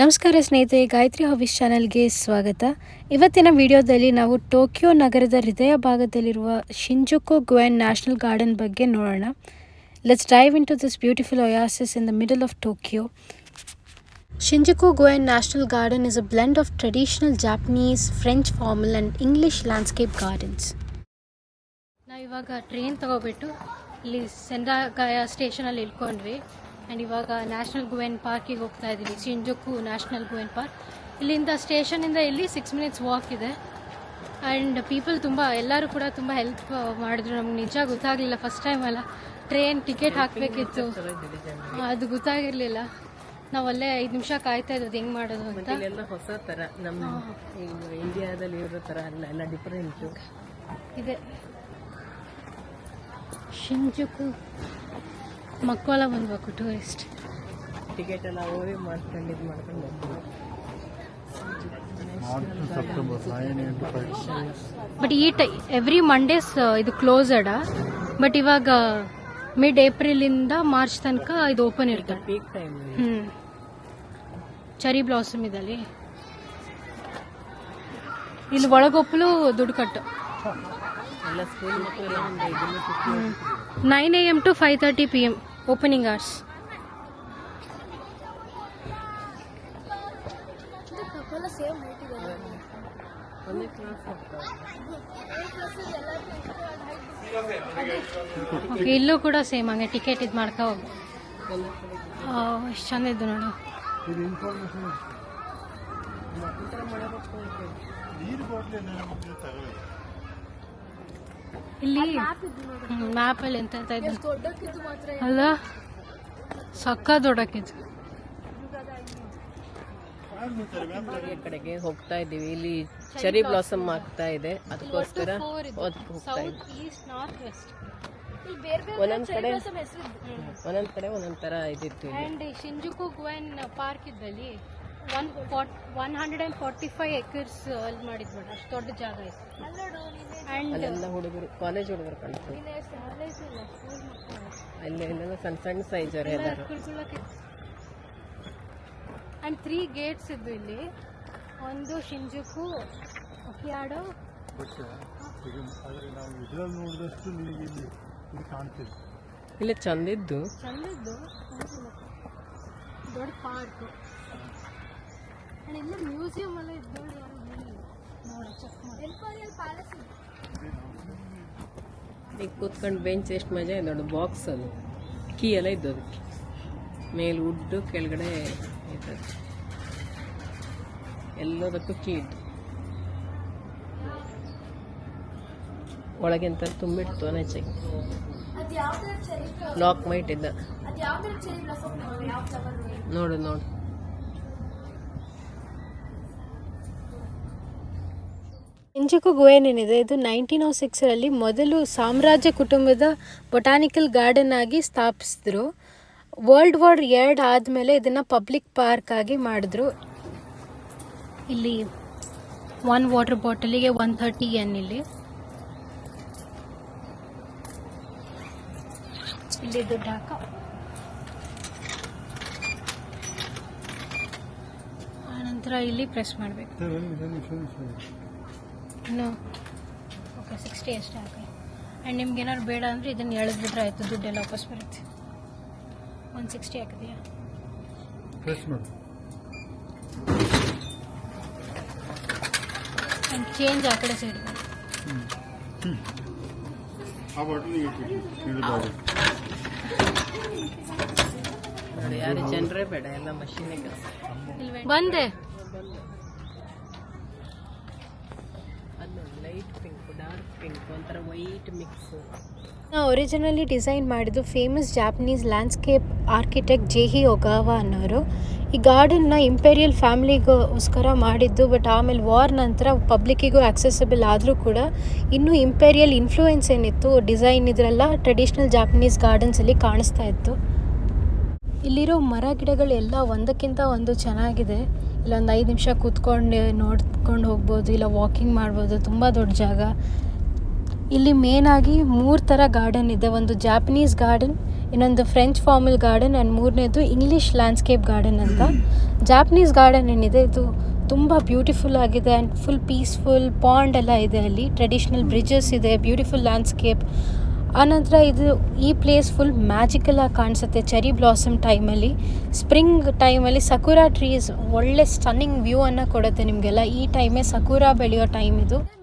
ನಮಸ್ಕಾರ ಸ್ನೇಹಿತರೆ, ಗಾಯತ್ರಿ ಹಾಬೀಸ್ ಚಾನಲ್ಗೆ ಸ್ವಾಗತ. ಇವತ್ತಿನ ವಿಡಿಯೋದಲ್ಲಿ ನಾವು ಟೋಕಿಯೋ ನಗರದ ಹೃದಯ ಭಾಗದಲ್ಲಿರುವ ಶಿಂಜುಕು ಗುವೆನ್ ನ್ಯಾಷನಲ್ ಗಾರ್ಡನ್ ಬಗ್ಗೆ ನೋಡೋಣ. Let's dive into this beautiful oasis in the middle of Tokyo Shinjuku Gyoen national garden is a blend of traditional Japanese French formal and English landscape gardens ನಾವು ಇವಾಗ train ತಗೋಬಿಟ್ಟು ಇಲ್ಲಿ ಸೆಂಡಾಗಾಯ ಸ್ಟೇಷನಲ್ಲಿ ಇಳ್ಕೊಂಡ್ವಿ. And ಇವಾಗ national ಗುವೆನ್ ಪಾರ್ಕಿಗೆ ಹೋಗ್ತಾ ಇದ್ದೀವಿ ಚಿಂಜಕ್ಕು national ಗುವೆನ್ park ಇಲ್ಲಿಂದ ಸ್ಟೇಷನಿಂದ ಇಲ್ಲಿ ಸಿಕ್ಸ್ ಮಿನಿಟ್ಸ್ ವಾಕ್ ಇದೆ. ಆ್ಯಂಡ್ ಪೀಪಲ್ ತುಂಬ ಎಲ್ಲರೂ ಕೂಡ ತುಂಬ ಹೆಲ್ಪ್ ಮಾಡಿದ್ರು. ನಮ್ಗೆ ನಿಜ ಗೊತ್ತಾಗಲಿಲ್ಲ ಫಸ್ಟ್ ಟೈಮ್ ಅಲ್ಲ. ಟ್ರೈನ್ ಟಿಕೆಟ್ ಹಾಕಬೇಕಿತ್ತು. ಅದು ಗೊತ್ತಾಗಿರಲಿಲ್ಲ. ನಾವು ಅಲ್ಲೇ ಐದು ನಿಮಿಷ ಕಾಯ್ತಾ ಇದ್ದದ್ದು ಹೆಂಗೆ ಮಾಡೋದು ಅಂತ. ಎಲ್ಲ ಹೊಸ ತರ ನಮ್ಮ ಇಂಡಿಯಾದಲ್ಲಿ ಇರೋ ತರ ಅಲ್ಲ ಎಲ್ಲ ಡಿಫರೆಂಟ್ ಇದೆ. ಶಿಂಜುಕು ಮಕ್ಕಳ ಬಂದ್ಬೇಕು ಟೂರಿಸ್ಟ್ ಟಿಕೆಟ್ ಎಲ್ಲ ಹೋಗಿ ಮಾಡ್ಕೊಂಡು ಇದು ಮಾಡ್ಕೊಂಡು ಹೋಗ್ಬೋದು March to September, 9 into 5. But ಈ ಟೈ ಎವ್ರಿ ಮಂಡೇಸ್ ಇದು ಕ್ಲೋಸ್ಡ್ ಬಟ್ ಇವಾಗ ಮಿಡ್ ಏಪ್ರಿಲಿಂದ ಮಾರ್ಚ್ ತನಕ ಇದು ಓಪನ್ ಇರ್ತದೆ ಪೀಕ್ ಟೈಮ್ ಹ್ಞೂ ಚರಿ ಬ್ಲಾಸಮ್ ಇದಲ್ಲಿ ಇಲ್ಲಿ ಒಳಗೊಪ್ಪಲು ದುಡ್ಡು ಕಟ್ಟು nine A M to five thirty P M ಹೋಗ್ತಾರೆ ಓಕೆ ಇಲ್ಲೂ ಕೂಡ ಸೇಮ್ ಹಂಗೆ ಟಿಕೆಟ್ ಇದು ಮಾಡ್ಕೊ ಹೋಗು. ಎಷ್ಟು ಚಂದ ಇದ್ದು ನೋಡು. ನೀರು ಬಾಟ್ಲಿ ತಗೊಳ್ಳಿ. ಇಲ್ಲಿ ಮ್ಯಾಪಲ್ಲಿ ಎಂತ ಎಂತ ಇದ್ದು ಅಲ್ಲ ಸಕ್ಕ ದೊಡ್ಡಕ್ಕಿತ್ತು ಈ ಕಡೆಗೆ ಹೋಗ್ತಾ ಇದ್ದೀವಿ. ಇಲ್ಲಿ ಚೆರಿ ಬ್ಲಾಸಮ್ ಆಗ್ತಾ ಇದೆ. ಅದಕ್ಕೋಸ್ಕರ ಅದಕ್ಕೆ ಹೋಗ್ತಾ ಇದ್ದೀವಿ ಈಸ್ಟ್ ನಾರ್ತ್ ವೆಸ್ಟ್ ಒಂದೊಂದ್ ಕಡೆ ಒಂದೊಂದ್ ಕಡೆ ಒಂದೊಂದ್ ತರ ಇದಿತ್ತು ಪಾರ್ಕ್ ಇದ್ದಲ್ಲಿ. One forty one hundred and forty five acres ಅಲ್ಲಿ ಮಾಡಿದ್ವಿ ಅಷ್ಟು ದೊಡ್ಡ ಜಾಗ ಇತ್ತು ಆ್ಯಂಡ್ ಅಲ್ಲೆಲ್ಲ ಹುಡುಗರು ಕಾಲೇಜ್ ಹುಡುಗರು ಕಾಣ್ತಾರೆ ಅಲ್ಲಿ ಇಲ್ಲೆಲ್ಲ ಸಣ್ಣ ಸಣ್ಣ ಸೈಜ್ ಆ್ಯಂಡ್ ತ್ರೀ ಗೇಟ್ಸ್ ಇದ್ವು ಇಲ್ಲಿ. ಒಂದು ಶಿಂಜುಕು ಒಕಿಯಾಡೋ ಬಟ್ ಈಗ ಆದರೆ ನಾವು ಇದರಲ್ಲಿ ನೋಡಿದಷ್ಟು ನಿಮಗೆ ಇಲ್ಲಿ ಇದು ಚಂದಿದ್ದು. ಚಂದಿದ್ದು ದೊಡ್ಡ ಪಾರ್ಕ್ ಇಲ್ಲ ಮ್ಯೂಸಿಯಂ ಎಲ್ಲ ಇದ್ದು ನೋಡಿ ನೋಡಿ ಚೆಕ್ ಮಾಡಿ. ಈಗ ಕೂತ್ಕೊಂಡು ಬೆಂಚ್ ಎಷ್ಟು ಮಜಾ ಇದೆ ನೋಡಿ ಬಾಕ್ಸ್ ಅದು ಕೀ ಎಲ್ಲ ಇದ್ದು ಅದಕ್ಕೆ. ಮೇಲೆ ಉಡ್ಡು ಕೆಳಗಡೆ ಇದ್ದದ್ದು. ಎಲ್ಲದಕ್ಕೂ ಕೀ ಇತ್ತು ಒಳಗೆ ಅಂತ ತುಂಬಿಟ್ಟು ನೆಚ್ಚಾಗಿ ಲಾಕ್ ಮೈಟ್ ಇದ್ದ. ನೋಡು ನೋಡು. ಇಂಜುಕು ಗುಹೆನೇನಿದೆ ಇದು ನೈನ್ಟೀನ್ ಓ ಸಿಕ್ಸರಲ್ಲಿ ಮೊದಲು ಸಾಮ್ರಾಜ್ಯ ಕುಟುಂಬದ ಬೊಟಾನಿಕಲ್ ಗಾರ್ಡನ್ ಆಗಿ ಸ್ಥಾಪಿಸಿದ್ರು. ವರ್ಲ್ಡ್ ವಾರ್ ಎರಡು ಆದಮೇಲೆ ಇದನ್ನು ಪಬ್ಲಿಕ್ ಪಾರ್ಕ್ ಆಗಿ ಮಾಡಿದ್ರು. ಇಲ್ಲಿ ಒನ್ ವಾಟರ್ ಬಾಟಲಿಗೆ ಒನ್ ಥರ್ಟಿ ಎನ್ ಇಲ್ಲಿ. ಇಲ್ಲಿ ದುಡ್ಡು ಹಾಕ. ಆನಂತರ ಇಲ್ಲಿ ಪ್ರೆಸ್ ಮಾಡಬೇಕು. ಇನ್ನು ಓಕೆ ಸಿಕ್ಸ್ಟಿ ಅಷ್ಟೇ ಹಾಕಿ ಆ್ಯಂಡ್ ನಿಮ್ಗೆ ಏನಾದ್ರು ಬೇಡ ಅಂದರೆ ಇದನ್ನು ಎಳೆದ್ಬಿಟ್ರೆ ಆಯಿತು ದುಡ್ಡೆಲ್ಲ ವಾಪಸ್ ಬರುತ್ತೆ. ಒಂದು ಸಿಕ್ಸ್ಟಿ ಹಾಕಿದೆಯಾ? ಆ್ಯಂಡ್ ಚೇಂಜ್ ಆ ಕಡೆ ಸೈಡ್ ಯಾರು ಜನರೇ ಬೇಡ ಎಲ್ಲ ಮಷೀನೇ ಕೆಲಸ. ಬಂದೆ ಅದು ಲೈಟ್ ಪಿಂಕ್ ಡಾರ್ಕ್ ಪಿಂಕ್ ಒಂಥರ ವೈಟ್ ಮಿಕ್ಸ್ ಒರಿಜಿನಲಿ ಡಿಸೈನ್ ಮಾಡಿದ್ದು famous Japanese landscape architect Jihei Ogawa ಅನ್ನೋರು. ಈ ಗಾರ್ಡನ್ನ ಇಂಪೀರಿಯಲ್ ಫ್ಯಾಮಿಲಿಗೋಸ್ಕರ ಮಾಡಿದ್ದು ಬಟ್ ಆಮೇಲೆ ವಾರ್ ನಂತರ ಪಬ್ಲಿಕ್ಕಿಗೂ ಆಕ್ಸೆಸಬಲ್ ಆದರೂ ಕೂಡ ಇನ್ನೂ ಇಂಪೀರಿಯಲ್ ಇನ್ಫ್ಲೂಯೆನ್ಸ್ ಏನಿತ್ತು ಡಿಸೈನ್ ಇದರೆಲ್ಲ ಟ್ರೆಡಿಷ್ನಲ್ ಜಾಪನೀಸ್ ಗಾರ್ಡನ್ಸಲ್ಲಿ ಕಾಣಿಸ್ತಾ ಇತ್ತು. ಇಲ್ಲಿರೋ ಮರ ಗಿಡಗಳೆಲ್ಲ ಒಂದಕ್ಕಿಂತ ಒಂದು ಚೆನ್ನಾಗಿದೆ. ಇಲ್ಲೊಂದು ಐದು ನಿಮಿಷ ಕೂತ್ಕೊಂಡು, ನೋಡ್ಕೊಂಡು ಹೋಗ್ಬೋದು, ಇಲ್ಲ ವಾಕಿಂಗ್ ಮಾಡ್ಬೋದು, ತುಂಬ ದೊಡ್ಡ ಜಾಗ. ಇಲ್ಲಿ ಮೇನ್ ಆಗಿ ಮೂರು ಥರ ಗಾರ್ಡನ್ ಇದೆ. ಒಂದು ಜಾಪನೀಸ್ ಗಾರ್ಡನ್ ಇನ್ನೊಂದು ಫ್ರೆಂಚ್ ಫಾರ್ಮಲ್ ಗಾರ್ಡನ್ ಆ್ಯಂಡ್ ಮೂರನೇದು ಇಂಗ್ಲೀಷ್ ಲ್ಯಾಂಡ್ಸ್ಕೇಪ್ ಗಾರ್ಡನ್ ಅಂತ. ಜಾಪನೀಸ್ ಗಾರ್ಡನ್ ಏನಿದೆ, ಇದು ತುಂಬ ಬ್ಯೂಟಿಫುಲ್ ಆಗಿದೆ ಆ್ಯಂಡ್ ಫುಲ್ ಪೀಸ್ಫುಲ್ ಪಾಂಡ್ ಎಲ್ಲ ಇದೆ ಅಲ್ಲಿ. ಟ್ರೆಡಿಷ್ನಲ್ ಬ್ರಿಡ್ಜಸ್ ಇದೆ ಬ್ಯೂಟಿಫುಲ್ ಲ್ಯಾಂಡ್ಸ್ಕೇಪ್ ಆನಂತರ ಇದು ಈ ಪ್ಲೇಸ್ ಫುಲ್ ಮ್ಯಾಜಿಕಲ್ ಆಗಿ ಕಾಣಿಸುತ್ತೆ ಚೆರಿ ಬ್ಲಾಸಮ್ ಟೈಮಲ್ಲಿ ಸ್ಪ್ರಿಂಗ್ ಟೈಮಲ್ಲಿ ಸಕುರಾ ಟ್ರೀಸ್ ಒಳ್ಳೆ ಸ್ಟನ್ನಿಂಗ್ ವ್ಯೂ ಅನ್ನು ಕೊಡುತ್ತೆ ನಿಮಗೆಲ್ಲ. ಈ ಟೈಮೇ ಸಕುರಾ ಬೆಳೆಯೋ ಟೈಮ್ ಇದು.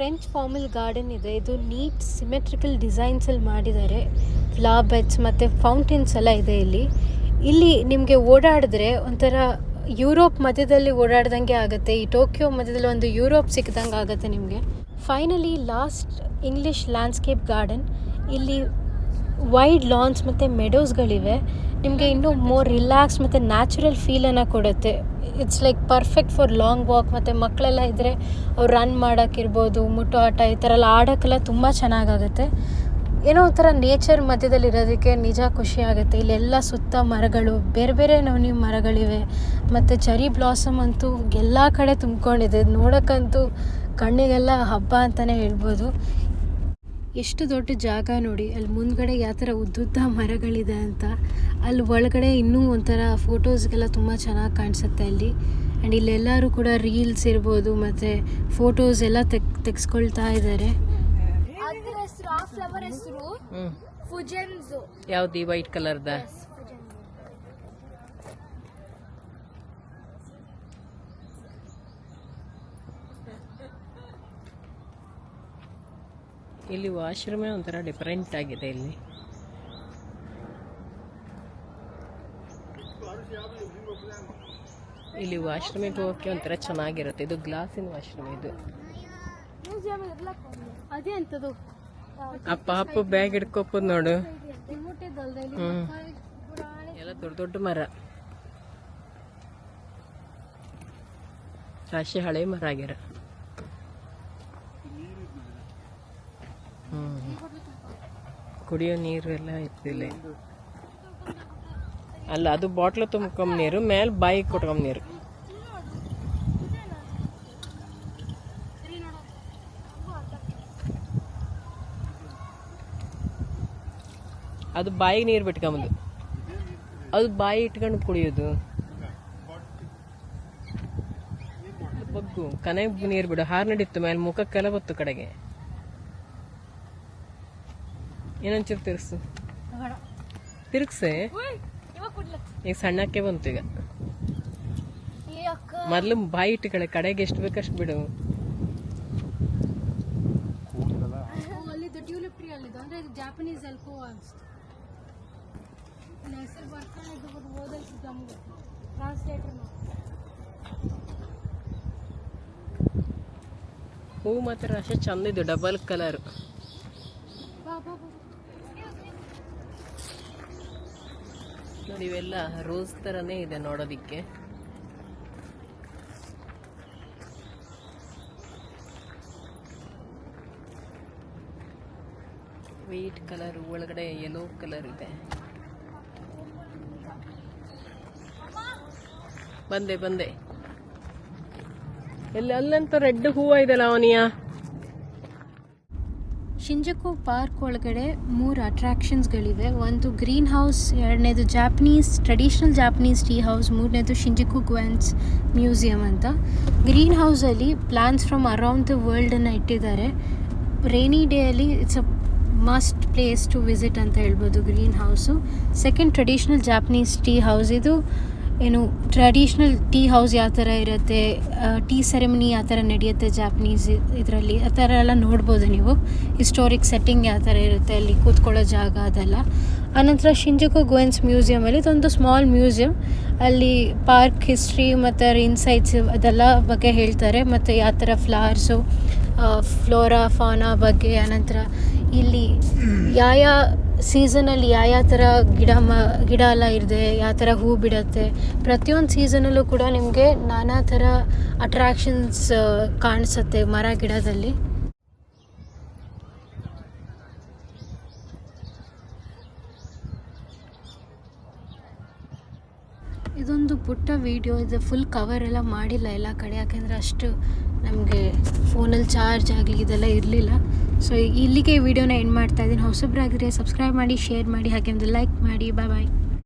ಫ್ರೆಂಚ್ ಫಾರ್ಮಲ್ ಗಾರ್ಡನ್ ಇದೆ. ಇದು ನೀಟ್ ಸಿಮೆಟ್ರಿಕಲ್ ಡಿಸೈನ್ಸಲ್ಲಿ ಮಾಡಿದ್ದಾರೆ. ಫ್ಲವರ್ ಬೆಡ್ಸ್ ಮತ್ತು ಫೌಂಟೇನ್ಸ್ ಎಲ್ಲ ಇದೆ ಇಲ್ಲಿ. ಇಲ್ಲಿ ನಿಮಗೆ ಓಡಾಡಿದ್ರೆ ಒಂಥರ ಯುರೋಪ್ ಮಧ್ಯದಲ್ಲಿ ಓಡಾಡ್ದಂಗೆ ಆಗುತ್ತೆ. ಈ ಟೋಕಿಯೋ ಮಧ್ಯದಲ್ಲಿ ಒಂದು ಯುರೋಪ್ ಸಿಕ್ಕಿದಂಗೆ ಆಗುತ್ತೆ ನಿಮಗೆ. Finally last English landscape garden ಇಲ್ಲಿ ವೈಡ್ ಲಾನ್ಸ್ ಮತ್ತು ಮೆಡೋಸ್ಗಳಿವೆ ನಿಮಗೆ ಇನ್ನೂ ಮೋರ್ ರಿಲ್ಯಾಕ್ಸ್ ಮತ್ತು ನ್ಯಾಚುರಲ್ ಫೀಲನ್ನು ಕೊಡುತ್ತೆ. It's like perfect for long walk ಮತ್ತು ಮಕ್ಕಳೆಲ್ಲ ಇದ್ದರೆ ಅವ್ರು ರನ್ ಮಾಡೋಕ್ಕಿರ್ಬೋದು ಮುಟ್ಟು ಆಟ ಈ ಥರ ಎಲ್ಲ ಆಡೋಕ್ಕೆಲ್ಲ ತುಂಬ ಚೆನ್ನಾಗಾಗುತ್ತೆ. ಏನೋ ಒಂಥರ ನೇಚರ್ ಮಧ್ಯದಲ್ಲಿ ಇರೋದಕ್ಕೆ ನಿಜ ಖುಷಿ ಆಗುತ್ತೆ. ಇಲ್ಲೆಲ್ಲ ಸುತ್ತ ಮರಗಳು, ಬೇರೆ ಬೇರೆ ನವನಿ ಮರಗಳಿವೆ. ಮತ್ತು ಚರಿ ಬ್ಲಾಸಮ್ ಅಂತೂ ಎಲ್ಲ ಕಡೆ ತುಂಬ್ಕೊಂಡಿದೆ. ನೋಡೋಕ್ಕಂತೂ ಕಣ್ಣಿಗೆಲ್ಲ ಹಬ್ಬ ಅಂತಲೇ ಹೇಳ್ಬೋದು. ಎಷ್ಟು ದೊಡ್ಡ ಜಾಗ ನೋಡಿ ಅಲ್ಲಿ ಮುಂದ್ಗಡೆ ಯಾವ ಥರ ಉದ್ದುದ್ದ ಮರಗಳಿದೆ ಅಂತ. ಅಲ್ಲಿ ಒಳಗಡೆ ಇನ್ನೂ ಒಂಥರ ಫೋಟೋಸ್ಗೆಲ್ಲ ತುಂಬ ಚೆನ್ನಾಗಿ ಕಾಣಿಸುತ್ತೆ ಅಲ್ಲಿ. ಆ್ಯಂಡ್ ಇಲ್ಲೆಲ್ಲರೂ ಕೂಡ ರೀಲ್ಸ್ ಇರ್ಬೋದು ಮತ್ತು ಫೋಟೋಸ್ ಎಲ್ಲ ತೆಗ್ ತೆಗೆಸ್ಕೊಳ್ತಾ ಇದ್ದಾರೆ ಅದ್ರ ಹೆಸರು ಆ ಫ್ಲವರ್ ಹೆಸರು ಹ್ಞೂ ಫುಜೆನ್ಸು. ಯಾವ್ದು ಈ ವೈಟ್ ಕಲರ್ದ? ಇಲ್ಲಿ ವಾಶ್ರೂಮೇ ಒಂಥರ ಡಿಫರೆಂಟ್ ಆಗಿದೆ ಇಲ್ಲಿ. ಇಲ್ಲಿ ವಾಶ್ರೂಮಿಗೆ ಹೋಗೋಕ್ಕೆ ಒಂಥರ ಚೆನ್ನಾಗಿರುತ್ತೆ. ಇದು ಗ್ಲಾಸಿನ ವಾಶ್ರೂಮ್ ಇದು. ಅಪ್ಪ ಅಪ್ಪ ಅದೇ ಆ ಪಾಪ ಬ್ಯಾಗ್ ಹಿಡ್ಕೊಬೋದು ನೋಡು ಎಲ್ಲ ದೊಡ್ಡ ದೊಡ್ಡ ಮರ. ರಾಶಿ ಹಳೆ ಮರ ಆಗ್ಯಾರ. ಕುಡಿಯೋ ನೀರು ಎಲ್ಲ ಇರ್ತಿಲ್ಲ. ಅಲ್ಲ, ಅದು ಬಾಟ್ಲು ತುಂಬ್ಕೊಂಬ ನೀರು, ಮೇಲೆ ಬಾಯಿಗೆ ಕೊಟ್ಕೊಂಬ ನೀರು. ಅದು ಬಾಯಿಗೆ ನೀರು ಬಿಟ್ಕೊಂಬುದು. ಅದು ಬಾಯಿ ಇಟ್ಕೊಂಡು ಕುಡಿಯೋದು. ಬಗ್ಗು ಕನೆ ನೀರು ಬಿಡು, ಹಾರ್ನಡಿತ್ತು ನಡೀತು ಮೇಲೆ ಮುಖಕ್ಕೆಲ್ಲ ಬತ್ತು ಕಡೆಗೆ. ಏನಂಚೂರು ತಿರ್ಸು ತಿರ್ಗ್ಸೆ? ಈಗ ಸಣ್ಣಕ್ಕೆ ಬಂತು ಈಗ. ಮೊದ್ಲು ಬಾಯಿ ಇಟ್ಟುಕಡೆ ಕಡೆಗೆ ಎಷ್ಟು ಬೇಕಷ್ಟು ಬಿಡು. ಜಾಪನೀಸ್ ಅಲ್ಪೋ ಹೆಸರು ಓದಲ್ಸಿ ನಮ್ಗೆ ಟ್ರಾನ್ಸ್ಲೇಟರ್ ಹೂ ಮಾತ್ರ ಅಷ್ಟೇ ಚಂದ ಇದು ಡಬಲ್ ಕಲರ್. ನೋಡಿ ಇವೆಲ್ಲ ರೋಸ್ ತರನೇ ಇದೆ ನೋಡೋದಿಕ್ಕೆ. ವೈಟ್ ಕಲರ್ ಒಳಗಡೆ ಯೆಲ್ಲೋ ಕಲರ್ ಇದೆ. ಬಂದೆ ಬಂದೆ. ಎಲ್ಲ ಅಲ್ಲಂತ ರೆಡ್ ಹೂವ ಇದೆ ಅವನಿಯಾ. ಶಿಂಜಕೋ ಪಾರ್ಕ್ ಒಳಗಡೆ ಮೂರು ಅಟ್ರಾಕ್ಷನ್ಸ್ಗಳಿವೆ ಒಂದು ಗ್ರೀನ್ ಹೌಸ್, ಎರಡನೇದು Japanese traditional Japanese tea house ಮೂರನೇದು ಶಿಂಜಕು ಗ್ವೆನ್ಸ್ ಮ್ಯೂಸಿಯಂ ಅಂತ. ಗ್ರೀನ್ ಹೌಸಲ್ಲಿ ಪ್ಲಾನ್ಸ್ ಫ್ರಮ್ ಅರೌಂಡ್ ದ ವರ್ಲ್ಡನ್ನು ಇಟ್ಟಿದ್ದಾರೆ. Rainy ಡೇಯಲ್ಲಿ it's a must place to visit ಅಂತ ಹೇಳ್ಬೋದು green house. Second traditional Japanese tea house ಇದು ಏನು ಟ್ರೆಡಿಷ್ನಲ್ ಟೀ ಹೌಸ್ ಯಾವ ಥರ ಇರುತ್ತೆ ಟೀ ಸೆರೆಮನಿ ಯಾವ ಥರ ನಡೆಯುತ್ತೆ ಜಾಪನೀಸ್ ಇದರಲ್ಲಿ, ಆ ಥರ ಎಲ್ಲ ನೋಡ್ಬೋದು ನೀವು. ಹಿಸ್ಟೋರಿಕ್ ಸೆಟ್ಟಿಂಗ್ ಯಾವ ಥರ ಇರುತ್ತೆ ಅಲ್ಲಿ ಕೂತ್ಕೊಳ್ಳೋ ಜಾಗ ಅದೆಲ್ಲ. ಆನಂತರ ಶಿಂಜುಕು ಗೋಯನ್ಸ್ ಮ್ಯೂಸಿಯಮಲ್ಲಿ ಇದೊಂದು ಸ್ಮಾಲ್ ಮ್ಯೂಸಿಯಂ ಅಲ್ಲಿ ಪಾರ್ಕ್ ಹಿಸ್ಟ್ರಿ ಮತ್ತು ಇನ್ಸೈಟ್ಸ್ ಅದೆಲ್ಲ ಬಗ್ಗೆ ಹೇಳ್ತಾರೆ. ಮತ್ತು ಯಾವ ಥರ ಫ್ಲವರ್ಸು ಫ್ಲೋರಾ ಫಾನಾ ಬಗ್ಗೆ, ಆನಂತರ ಇಲ್ಲಿ ಯಾವ ಸೀಸನಲ್ಲಿ ಯಾವ ಯಾವ ಥರ ಗಿಡ ಮ, ಗಿಡ ಎಲ್ಲ ಇರದೆ ಯಾವ ಥರ ಹೂ ಬಿಡುತ್ತೆ, ಪ್ರತಿಯೊಂದು ಸೀಸನಲ್ಲೂ ಕೂಡ ನಿಮಗೆ ನಾನಾ ಥರ ಅಟ್ರಾಕ್ಷನ್ಸ್ ಕಾಣಿಸುತ್ತೆ ಮರ ಗಿಡದಲ್ಲಿ. ಇದೊಂದು ಪುಟ್ಟ ವೀಡಿಯೋ ಇದು ಫುಲ್ ಕವರ್ ಎಲ್ಲ ಮಾಡಿಲ್ಲ ಎಲ್ಲ ಕಡೆ, ಯಾಕೆಂದರೆ ಅಷ್ಟು ನಮಗೆ ಫೋನಲ್ಲಿ ಚಾರ್ಜ್ ಆಗಲಿ ಇದೆಲ್ಲ ಇರಲಿಲ್ಲ. ಸೊ ಇಲ್ಲಿಗೆ ವಿಡಿಯೋನ ಎಂಡ್ ಮಾಡ್ತಾ ಇದ್ದೀನಿ. ಹೊಸಬ್ರಾಗಿದ್ರೆ ಸಬ್ಸ್ಕ್ರೈಬ್ ಮಾಡಿ ಶೇರ್ ಮಾಡಿ, ಹಾಗೆ ಲೈಕ್ ಮಾಡಿ. ಬಾಯ್ ಬಾಯ್